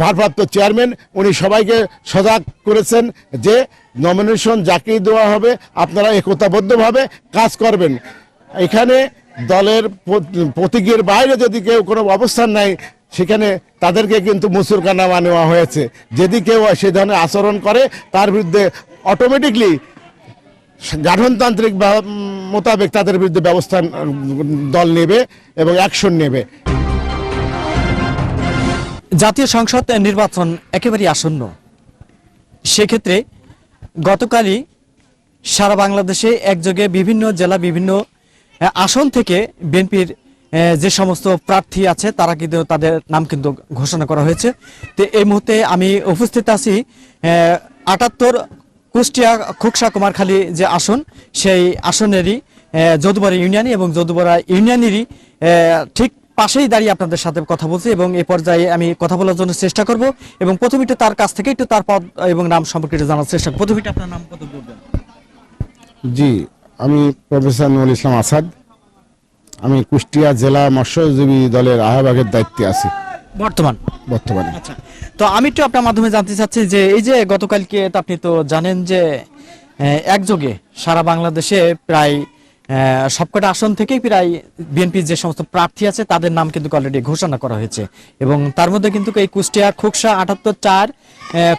ভারপ্রাপ্ত চেয়ারম্যান, উনি সবাইকে সজাগ করেছেন যে নমিনেশন যাকেই দেওয়া হবে, আপনারা একতাবদ্ধভাবে কাজ করবেন। এখানে দলের প্রতীকের বাইরে যদি কেউ কোনো অবস্থান নেয়, সেখানে তাদেরকে কিন্তু মুসুরকানামা নেওয়া হয়েছে। যদি কেউ সে ধরনের আচরণ করে, তার বিরুদ্ধে অটোমেটিকলি গাঠনতান্ত্রিক মোতাবেক তাদের বিরুদ্ধে ব্যবস্থা দল নেবে এবং অ্যাকশন নেবে। জাতীয় সংসদ নির্বাচন একেবারেই আসন্ন। সেক্ষেত্রে গতকালই সারা বাংলাদেশে একযোগে বিভিন্ন জেলা, বিভিন্ন আসন থেকে বিএনপির যে সমস্ত প্রার্থী আছে, তারা কিন্তু তাদের নাম কিন্তু ঘোষণা করা হয়েছে। তো এই মুহূর্তে আমি উপস্থিত আছি আটাত্তর কুষ্টিয়া খোকসা কুমারখালী যে আসন, সেই আসনেরই যদুবরা ইউনিয়নই এবং যদুবরা ইউনিয়নেরই ঠিক পাশেই দাঁড়িয়ে আপনাদের সাথে কথা বলছি এবং এই পর্যায়ে আমি কথা বলার জন্য চেষ্টা করব এবং প্রথমে একটু তার কাছ থেকে একটু তার পদ এবং নাম সম্পর্কে জানার চেষ্টা করব। প্রথমে আপনার নাম কত বলবেন? জি আমি প্রফেসর নুরুল ইসলাম আসাদ। আমি কুষ্টিয়া জেলা মৎস্যজীবী দলের আহ্বায়কের দায়িত্বে আছি। বর্তমান? বর্তমানে। আচ্ছা তো আমি একটু আপনার মাধ্যমে জানতে চাচ্ছি যে এই যে গতকালকে আপনি তো জানেন যে একযোগে সারা বাংলাদেশে প্রায় সবকটা আসন থেকে প্রায় বিএনপির যে সমস্ত প্রার্থী আছে, তাদের নাম কিন্তু অলরেডি ঘোষণা করা হয়েছে। এবং তার মধ্যে কিন্তু এই কুষ্টিয়া খোকসা আটাত্তর চার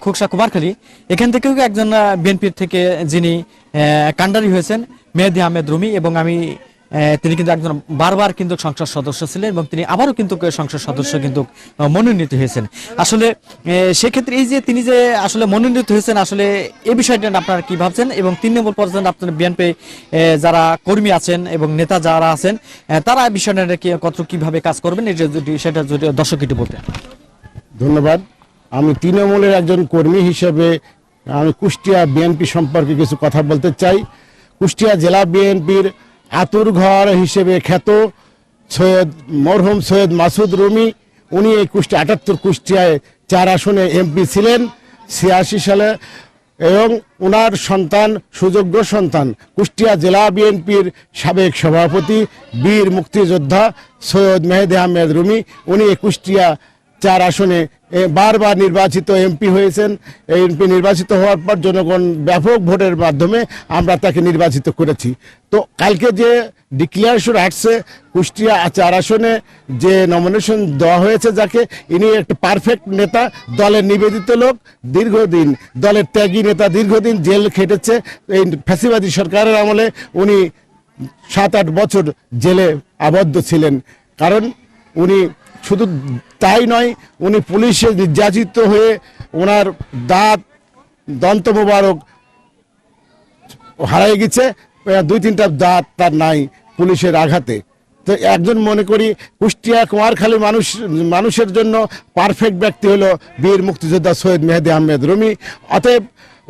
খুকসা কুমারখালী, এখান থেকেও একজন বিএনপির থেকে যিনি কান্ডারি হয়েছেন, মেহেদি আহমেদ রুমি এবং আমি তিনি কিন্তু একজন বারবার কিন্তু সংসদ সদস্য ছিলেন এবং তিনি আবারও কিন্তু সংসদ সদস্য কিন্তু মনোনীত হয়েছেন। আসলে সেক্ষেত্রে এই যে তিনি যে আসলে মনোনীত হয়েছেন, আসলে এই বিষয়টা আপনারা কি ভাবছেন? এবং তিন নম্বর পর্যন্ত আপনার বিএনপি যারা কর্মী আছেন এবং নেতা যারা আছেন তারা এই বিষয়টা কত কীভাবে কাজ করবেন? এটা যদি সেটা যদি দর্শক একটু বলতেন ধন্যবাদ। আমি তৃণমূলের একজন কর্মী হিসেবে আমি কুষ্টিয়া বিএনপি সম্পর্কে কিছু কথা বলতে চাই। কুষ্টিয়া জেলা বিএনপির আতুর ঘর হিসেবে খ্যাত সৈয়দ, মরহুম সৈয়দ মাসুদ রুমি। উনি এই কুষ্টিয়া আটাত্তর কুষ্টিয়ায় চার আসনে এমপি ছিলেন, ছিয়াশি সালে। এবং ওনার সন্তান, সুযোগ্য সন্তান, কুষ্টিয়া জেলা বিএনপির সাবেক সভাপতি, বীর মুক্তিযোদ্ধা সৈয়দ মেহেদি আহমেদ রুমি। উনি কুষ্টিয়া চার আসনে বারবার নির্বাচিত এমপি হয়েছেন। এমপি নির্বাচিত হওয়ার পর জনগণ ব্যাপক ভোটের মাধ্যমে আমরা তাকে নির্বাচিত করেছি। তো কালকে যে ডিক্লিয়ারেশন আসছে, কুষ্টিয়া চার আসনে যে নমিনেশন দেওয়া হয়েছে যাকে, ইনি একটা পারফেক্ট নেতা, দলের নিবেদিত লোক, দীর্ঘদিন দলের ত্যাগী নেতা, দীর্ঘদিন জেল খেটেছে। এই ফ্যাসিবাদী সরকারের আমলে উনি সাত আট বছর জেলে আবদ্ধ ছিলেন। কারণ উনি শুধু তাই নয়, উনি পুলিশে নির্যাতিত হয়ে ওনার দাঁত, দন্ত মোবারক হারাই গেছে। দুই তিনটা দাঁত তার নাই পুলিশের আঘাতে। তো একজন মনে করি কুষ্টিয়া কুমারখালী মানুষ, মানুষের জন্য পারফেক্ট ব্যক্তি হলো বীর মুক্তিযোদ্ধা সৈয়দ মেহেদি আহমেদ রুমি। অতএব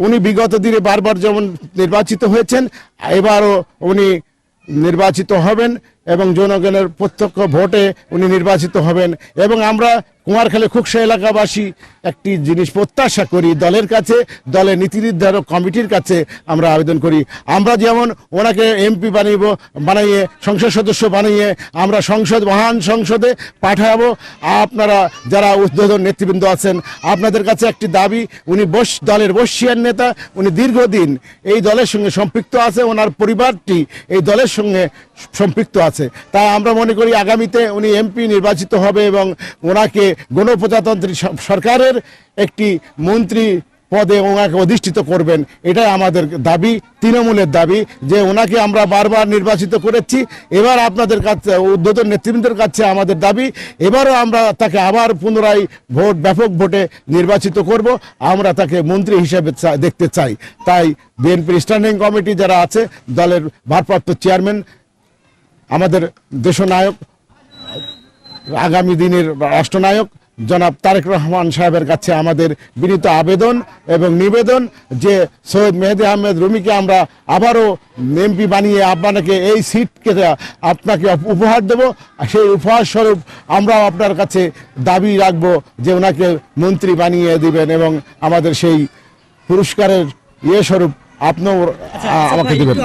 উনি বিগত দিনে বারবার যেমন নির্বাচিত হয়েছেন, এবারও উনি নির্বাচিত হবেন। এবং জনগণের প্রত্যক্ষ ভোটে উনি নির্বাচিত হবেন। এবং আমরা কুমারখালী খুকসা এলাকাবাসী একটি জিনিস প্রত্যাশা করি, দলের কাছে, দলের নীতি নির্ধারক কমিটির কাছে আমরা আবেদন করি। আমরা যেমন ওনাকে এমপি বানিয়ে বানাইয়ে, সংসদ সদস্য বানিয়ে আমরা সংসদ, মহান সংসদে পাঠাবো। আপনারা যারা উদ্বোধন নেতৃবৃন্দ আছেন, আপনাদের কাছে একটি দাবি, উনি বস, দলের বর্ষিয়ার নেতা, উনি দীর্ঘদিন এই দলের সঙ্গে সম্পৃক্ত আছে, ওনার পরিবারটি এই দলের সঙ্গে সম্পৃক্ত আছে। তাই আমরা মনে করি আগামীতে উনি এমপি নির্বাচিত হবে এবং ওনাকে গণপ্রজাতন্ত্রী সরকারের একটি মন্ত্রী পদে ওনাকে অধিষ্ঠিত করবেন। এটাই আমাদের দাবি, তৃণমূলের দাবি, যে ওনাকে আমরা বারবার নির্বাচিত করেছি। এবার আপনাদের কাছে, উদ্বোধন নেতৃবৃন্দের কাছে আমাদের দাবি, এবারও আমরা তাকে আবার পুনরায় ভোট, ব্যাপক ভোটে নির্বাচিত করব। আমরা তাকে মন্ত্রী হিসেবে দেখতে চাই। তাই বিএনপির স্ট্যান্ডিং কমিটি যারা আছে, দলের ভারপ্রাপ্ত চেয়ারম্যান আমাদের দেশনায়ক আগামী দিনের রাষ্ট্রনায়ক জনাব তারেক রহমান সাহেবের কাছে আমাদের বিনীত আবেদন এবং নিবেদন যে সৈয়দ মেহেদি আহমেদ রুমিকে আমরা আবারও এমপি বানিয়ে আপনাকে এই সিটকে আপনাকে উপহার দেব। আর সেই উপহার স্বরূপ আমরাও আপনার কাছে দাবি রাখব যে ওনাকে মন্ত্রী বানিয়ে দিবেন এবং আমাদের সেই পুরস্কারের ইয়ে স্বরূপ আপনিও আমাকে দেবেন।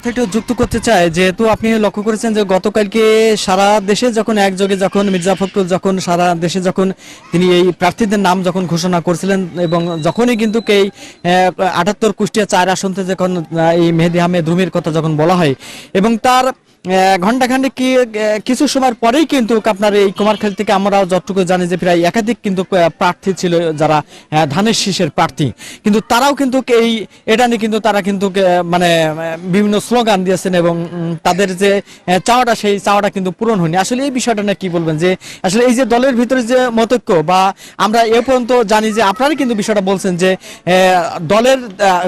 যুক্ত করতে চাই যেহেতু আপনি লক্ষ্য করেছেন যে গতকালকে সারা দেশে যখন একযোগে যখন মির্জা ফখরুল যখন সারা দেশে যখন তিনি এই প্রার্থীদের নাম যখন ঘোষণা করছিলেন এবং যখনই কিন্তু এই আটাত্তর কুষ্টিয়া চার আসন থেকে যখন এই মেহেদি আহমেদ রুমির কথা যখন বলা হয় এবং তার ঘণ্টা খান্ডে কি কিছু সময়ের পরেই কিন্তু আপনার এই কুমারখালী থেকে আমরা যতটুকু জানি যে প্রায় একাধিক কিন্তু প্রার্থী ছিল যারা ধানের শীষের প্রার্থী। কিন্তু তারাও কিন্তু এই, এটা নিয়ে কিন্তু তারা কিন্তু মানে বিভিন্ন স্লোগান দিয়েছেন এবং তাদের যে চাওয়াটা, সেই চাওয়াটা কিন্তু পূরণ হয়নি। আসলে এই বিষয়টা নিয়ে কি বলবেন যে, আসলে এই যে দলের ভিতরে যে মতৈক্য বা আমরা এ পর্যন্ত জানি যে আপনারা কিন্তু বিষয়টা বলছেন যে দলের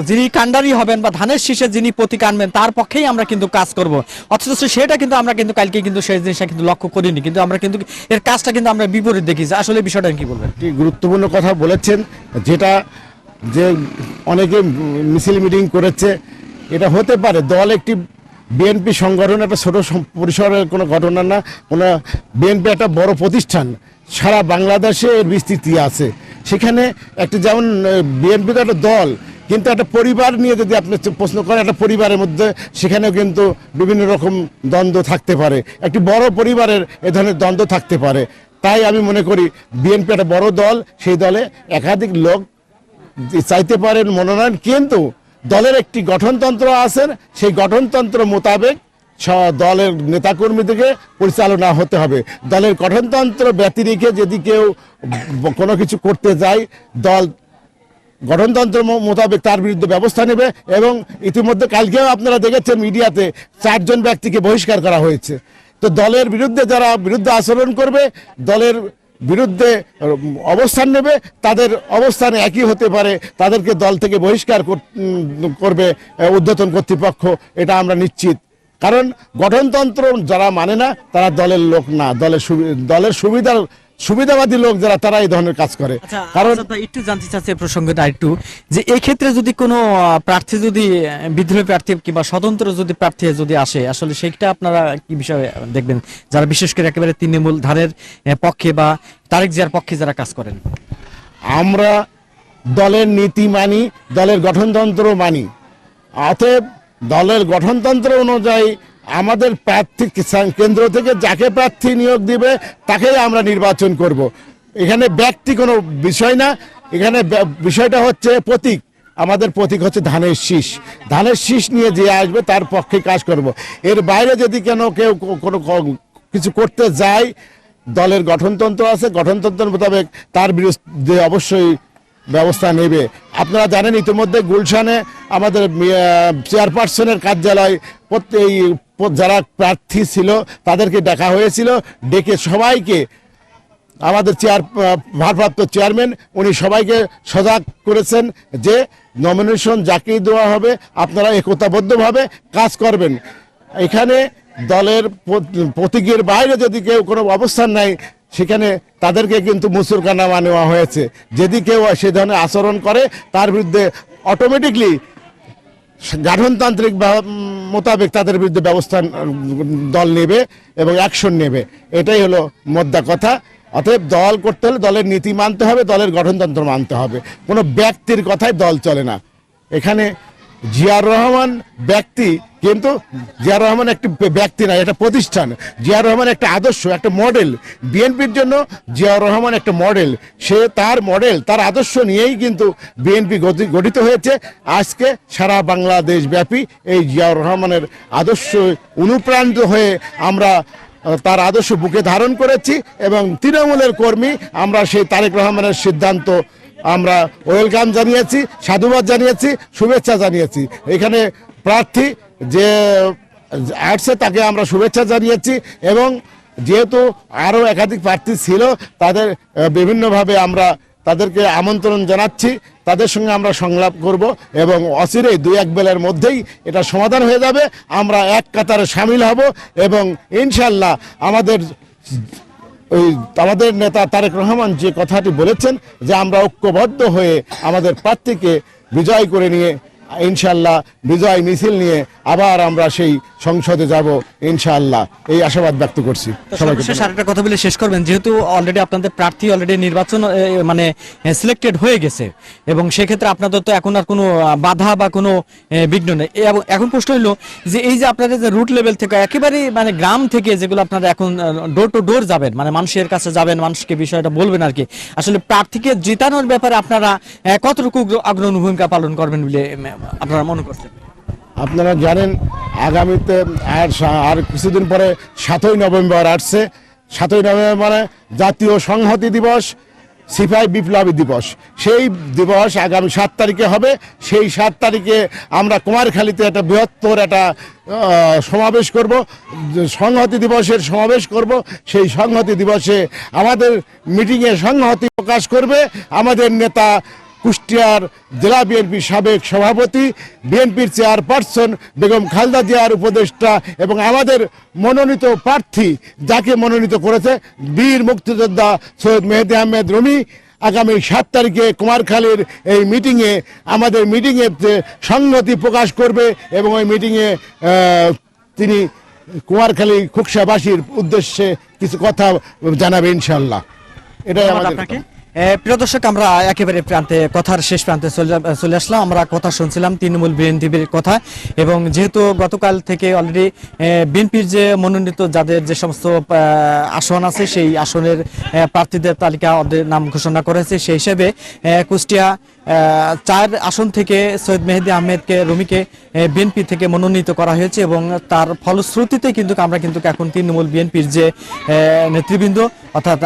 যিনি কাণ্ডারি হবেন বা ধানের শীষে যিনি প্রতীক আনবেন, তার পক্ষেই আমরা কিন্তু কাজ করব। অথচ সেটা কিন্তু আমরা কিন্তু কালকে কিন্তু সেই জিনিসটা কিন্তু লক্ষ্য করিনি। কিন্তু আমরা কিন্তু এর কাজটা কিন্তু আমরা বিপরীত দেখি। যে আসলে বিষয়টা কি বলবেন? একটি গুরুত্বপূর্ণ কথা বলেছেন, যেটা যে অনেকে মিছিল মিটিং করেছে, এটা হতে পারে দল একটি বিএনপি সংগঠন একটা ছোট পরিসরের কোনো ঘটনা না, কোনো বিএনপি একটা বড় প্রতিষ্ঠান, সারা বাংলাদেশে এর বিস্তৃতি আছে। সেখানে একটি যেমন বিএনপি তো একটা দল কিন্তু একটা পরিবার নিয়ে যদি আপনি প্রশ্ন করেন, একটা পরিবারের মধ্যে সেখানেও কিন্তু বিভিন্ন রকম দ্বন্দ্ব থাকতে পারে। একটি বড় পরিবারের এ ধরনের দ্বন্দ্ব থাকতে পারে। তাই আমি মনে করি বিএনপি একটা বড় দল, সেই দলে একাধিক লোক চাইতে পারেন মনোনয়ন, কিন্তু দলের একটি গঠনতন্ত্র আছেন সেই গঠনতন্ত্র মোতাবেক দলের নেতাকর্মীদেরকে পরিচালনা হতে হবে। দলের গঠনতন্ত্র ব্যতিরেখে যদি কেউ কোনো কিছু করতে যায়, দল গঠনতন্ত্র মোতাবেক তার বিরুদ্ধে ব্যবস্থা নেবে এবং ইতিমধ্যে কালকেও আপনারা দেখেছেন মিডিয়াতে চারজন ব্যক্তিকে বহিষ্কার করা হয়েছে। তো দলের বিরুদ্ধে যারা বিরুদ্ধে আচরণ করবে দলের বিরুদ্ধে অবস্থান নেবে তাদের অবস্থান একই হতে পারে তাদেরকে দল থেকে বহিষ্কার কর- করবে আহ, কর্তৃপক্ষ এটা আমরা নিশ্চিত। কারণ গঠনতন্ত্র যারা মানে না তারা দলের লোক না দলের দলের সুবিধার সুবিধাবাদী লোক যারা তারা এই ধরনের কাজ করে। আচ্ছা কারণ আচ্ছা, একটু জানতে চাচ্ছি প্রসঙ্গটা একটু যে এই ক্ষেত্রে যদি কোনো প্রার্থী যদি বিদ্রোহী প্রার্থী কিংবা স্বতন্ত্র যদি প্রার্থী যদি আসে আসলে সেইটা আপনারা কি বিষয়ে দেখবেন? যারা বিশেষ করে একেবারে তৃণমূল ধারের পক্ষে বা তারেক জিয়ার পক্ষে যারা কাজ করেন। আমরা দলের নীতি মানি দলের গঠনতন্ত্র মানি। অতএব দলের গঠনতন্ত্র অনুযায়ী আমাদের প্রার্থী কেন্দ্র থেকে যাকে প্রার্থী নিয়োগ দিবে, তাকেই আমরা নির্বাচন করব। এখানে ব্যক্তি কোনো বিষয় না। এখানে বিষয়টা হচ্ছে প্রতীক। আমাদের প্রতীক হচ্ছে ধানের শীষ। ধানের শীষ নিয়ে যে আসবে, তার পক্ষে কাজ করব। এর বাইরে যদি কেন কেউ কোনো কিছু করতে যায়, দলের গঠনতন্ত্র আছে। গঠনতন্ত্র মোতাবেক তার বিরুদ্ধে অবশ্যই ব্যবস্থা নেবে। আপনারা জানেন, ইতিমধ্যে গুলশানে আমাদের চেয়ারপারসনের কার্যালয়, প্রত্যেক যারা প্রার্থী ছিল, তাদেরকে ডাকা হয়েছিল। ডেকে সবাইকে, আমাদের চেয়ার ভারপ্রাপ্ত চেয়ারম্যান, উনি সবাইকে সজাগ করেছেন যে নমিনেশন যাকেই দেওয়া হবে, আপনারা একতাবদ্ধভাবে কাজ করবেন। এখানে দলের প্রতীকের বাইরে যদি কেউ কোনো অবস্থান নেয়, সেখানে তাদেরকে কিন্তু মুসুরকানামা নেওয়া হয়েছে। যদি কেউ সে ধরনের আচরণ করে, তার বিরুদ্ধে অটোমেটিকলি গাঠনতান্ত্রিক মোতাবেক তাদের বিরুদ্ধে ব্যবস্থা দল নেবে এবং অ্যাকশন নেবে। এটাই হলো মোদ্দা কথা। অতএব দল করতে হলে দলের নীতি মানতে হবে, দলের গঠনতন্ত্র মানতে হবে। কোনো ব্যক্তির কথায় দল চলে না। এখানে জিয়ার রহমান ব্যক্তি, কিন্তু জিয়ার রহমান একটি ব্যক্তি না একটা প্রতিষ্ঠান। জিয়ার রহমান একটা আদর্শ, একটা মডেল। বিএনপির জন্য জিয়াউর রহমান একটা মডেল। সে তার মডেল, তার আদর্শ নিয়েই কিন্তু বিএনপি গঠিত হয়েছে। আজকে সারা বাংলাদেশ ব্যাপী এই জিয়াউর রহমানের আদর্শ অনুপ্রাণিত হয়ে আমরা তার আদর্শ বুকে ধারণ করেছি এবং তৃণমূলের কর্মী, আমরা সেই তারেক রহমানের সিদ্ধান্ত আমরা ওয়েলকাম জানিয়েছি, সাধুবাদ জানিয়েছি, শুভেচ্ছা জানিয়েছি। এখানে প্রার্থী যে আসছে, তাকে আমরা শুভেচ্ছা জানিয়েছি এবং যেহেতু আরও একাধিক প্রার্থী ছিল, তাদের বিভিন্নভাবে আমরা তাদেরকে আমন্ত্রণ জানাচ্ছি। তাদের সঙ্গে আমরা সংলাপ করব এবং অচিরেই দুই এক বেলার মধ্যেই এটা সমাধান হয়ে যাবে। আমরা এক কাতারে সামিল হব এবং ইনশাল্লাহ আমাদের ওই আমাদের নেতা তারেক রহমান যে কথাটি বলেছেন যে আমরা ঐক্যবদ্ধ হয়ে আমাদের প্রার্থীকে বিজয় করে নিয়ে ইনশাল্লাহ বিজয় মিছিল নিয়ে আবার আমরা সেই সংসদে যাব ইনশাআল্লাহ। এই আশাবাদ ব্যক্ত করছি। সবাইকে কথা বলে শেষ করবেন যেহেতু অলরেডি আপনাদের প্রার্থী অলরেডি নির্বাচন মানে সিলেক্টেড হয়ে গেছে এবং সেক্ষেত্রে আপনাদের তো এখন আর কোনো বাধা বা কোনো বিঘ্ন নেই। এবং এখন প্রশ্ন হলো যে এই যে আপনাদের যে রুট লেভেল থেকে একেবারে মানে গ্রাম থেকে যেগুলো আপনারা এখন ডোর টু ডোর যাবেন মানে মানুষের কাছে যাবেন মানুষকে বিষয়টা বলবেন আর কি আসলে প্রার্থীকে জেতানোর ব্যাপারে আপনারা কতটুকু অগ্রণী ভূমিকা পালন করবেন বলে আপনারা মনে করছেন? আপনারা জানেন, আগামীতে আর আর কিছুদিন পরে সাতই নভেম্বর আসছে। সাতই নভেম্বরে জাতীয় সংহতি দিবস, সিপাই বিপ্লবী দিবস। সেই দিবস আগামী সাত তারিখে হবে। সেই সাত তারিখে আমরা কুমারখালীতে একটা বৃহত্তর একটা সমাবেশ করব। সংহতি দিবসের সমাবেশ করব। সেই সংহতি দিবসে আমাদের মিটিংয়ে সংহতি প্রকাশ করবে। আমাদের নেতা কুষ্টিয়ার জেলা বিএনপির সাবেক সভাপতি বিএনপির চেয়ারপারসন বেগম খালদা জিয়ার উপদেষ্টা এবং আমাদের মনোনীত প্রার্থী যাকে মনোনীত করেছে বীর মুক্তিযোদ্ধা সৈয়দ মেহেদি আহমেদ রুমি। আগামী সাত তারিখে কুমারখালীর এই মিটিংয়ে আমাদের মিটিংয়ে সংহতি প্রকাশ করবে এবং ওই মিটিংয়ে তিনি কুমারখালী খুকসাবাসীর উদ্দেশ্যে কিছু কথা জানাবে ইনশাল্লাহ এটাই আমাদের প্রিয় দর্শক, আমরা একেবারে প্রান্তে, কথার শেষ প্রান্তে চলে আসলাম। আমরা কথা শুনছিলাম তৃণমূল বিএনপির কথা এবং যেহেতু গতকাল থেকে অলরেডি বিএনপির যে মনোনীত যাদের যে সমস্ত আসন আছে, সেই আসনের প্রার্থীদের তালিকা ওদের নাম ঘোষণা করেছে। সেই হিসেবে কুষ্টিয়া চার আসন থেকে সৈয়দ মেহেদি আহমেদকে, রুমিকে বিএনপি থেকে মনোনীত করা হয়েছে এবং তার ফলশ্রুতিতে কিন্তু আমরা কিন্তু এখন তৃণমূল বিএনপির যে নেতৃবৃন্দ অর্থাৎ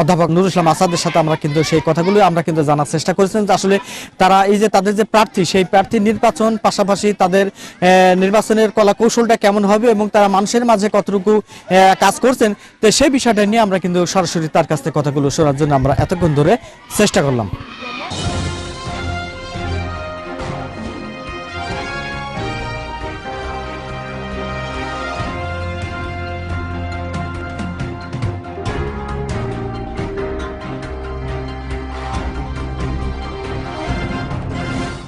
অধ্যাপক নুরুল ইসলাম আসাদের সাথে আমরা কিন্তু সেই কথাগুলো আমরা কিন্তু জানার চেষ্টা করেছেন যে আসলে তারা এই যে তাদের যে প্রার্থী, সেই প্রার্থী নির্বাচন পাশাপাশি তাদের নির্বাচনের কলা কৌশলটা কেমন হবে এবং তারা মানুষের মাঝে কতটুকু কাজ করছেন, তো সেই বিষয়টা নিয়ে আমরা কিন্তু সরাসরি তার কাছ থেকে কথাগুলো শোনার জন্য আমরা এতক্ষণ ধরে চেষ্টা করলাম।